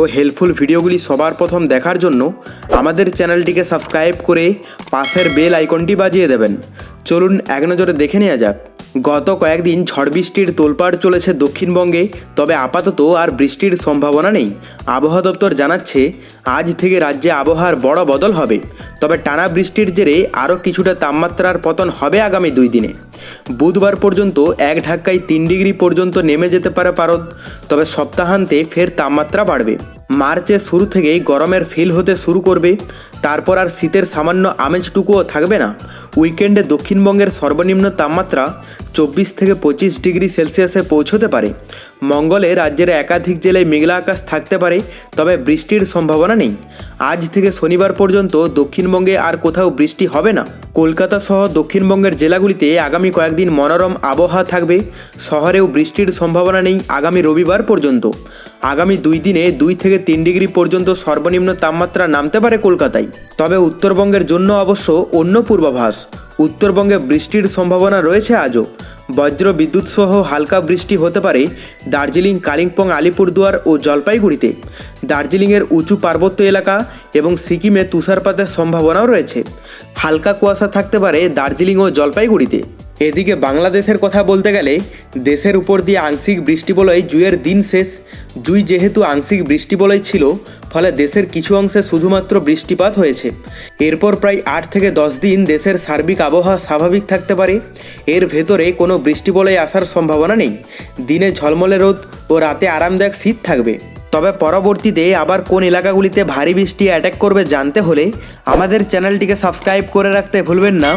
ও helpful ভিডিওগুলি সবার প্রথম দেখার জন্য আমাদের চ্যানেলটিকে সাবস্ক্রাইব করে পাশের বেল আইকনটি বাজিয়ে দেবেন। চলুন এক নজরে দেখে নেওয়া যাক। গত কয়েকদিন ঝড় বৃষ্টির তোলপাড় চলেছে দক্ষিণবঙ্গে, তবে আপাতত আর বৃষ্টির সম্ভাবনা নেই। আবহাওয়া দপ্তর জানাচ্ছে, আজ থেকে রাজ্যে আবহাওয়ার বড় বদল হবে। তবে টানা বৃষ্টির জেরে আরও কিছুটা তাপমাত্রার পতন হবে আগামী দুই দিনে। বুধবার পর্যন্ত এক ঢাক্কায় তিন ডিগ্রি পর্যন্ত নেমে যেতে পারে পারদ। তবে সপ্তাহান্তে ফের তাপমাত্রা বাড়বে। মার্চের শুরু থেকেই গরমের ফিল হতে শুরু করবে। তারপর আর শীতের সামান্য আমেজটুকুও থাকবে না। উইকেন্ডে দক্ষিণবঙ্গের সর্বনিম্ন তাপমাত্রা চব্বিশ থেকে পঁচিশ ডিগ্রি সেলসিয়াসে পৌঁছতে পারে। মঙ্গলে রাজ্যের একাধিক জেলায় মেঘলা আকাশ থাকতে পারে, তবে বৃষ্টির সম্ভাবনা নেই। আজ থেকে শনিবার পর্যন্ত দক্ষিণবঙ্গে আর কোথাও বৃষ্টি হবে না। কলকাতা সহ দক্ষিণবঙ্গের জেলাগুলিতে আগামী কয়েকদিন মনোরম আবহাওয়া থাকবে। শহরেও বৃষ্টির সম্ভাবনা নেই আগামী রবিবার পর্যন্ত। আগামী দুই দিনে দুই থেকে তিন ডিগ্রি পর্যন্ত সর্বনিম্ন তাপমাত্রা নামতে পারে কলকাতায়। তবে উত্তরবঙ্গের জন্য অবশ্য অন্য পূর্বাভাস। উত্তরবঙ্গে বৃষ্টির সম্ভাবনা রয়েছে আজও। বজ্র বিদ্যুৎ সহ হালকা বৃষ্টি হতে পারে দার্জিলিং, কালিম্পং, আলিপুরদুয়ার ও জলপাইগুড়িতে। দার্জিলিংয়ের উঁচু পার্বত্য এলাকা এবং সিকিমে তুষারপাতের সম্ভাবনাও রয়েছে। হালকা কুয়াশা থাকতে পারে দার্জিলিং ও জলপাইগুড়িতে। এদিকে বাংলাদেশের কথা বলতে গেলে দেশের উপর দিয়ে আংশিক বৃষ্টিবলয় জুয়ের দিন শেষ। জুই যেহেতু আংশিক বৃষ্টিবলয় ছিল, ফলে দেশের কিছু অংশে শুধুমাত্র বৃষ্টিপাত হয়েছে। এরপর প্রায় আট থেকে দশ দিন দেশের সার্বিক আবহাওয়া স্বাভাবিক থাকতে পারে। এর ভেতরে কোনো বৃষ্টিবলয় আসার সম্ভাবনা নেই। দিনে ঝলমলে রোদ ও রাতে আরামদায়ক শীত থাকবে। তবে পরবর্তীতে আবার কোন এলাকাগুলিতে ভারী বৃষ্টি অ্যাটাক করবে জানতে হলে আমাদের চ্যানেলটিকে সাবস্ক্রাইব করে রাখতে ভুলবেন না।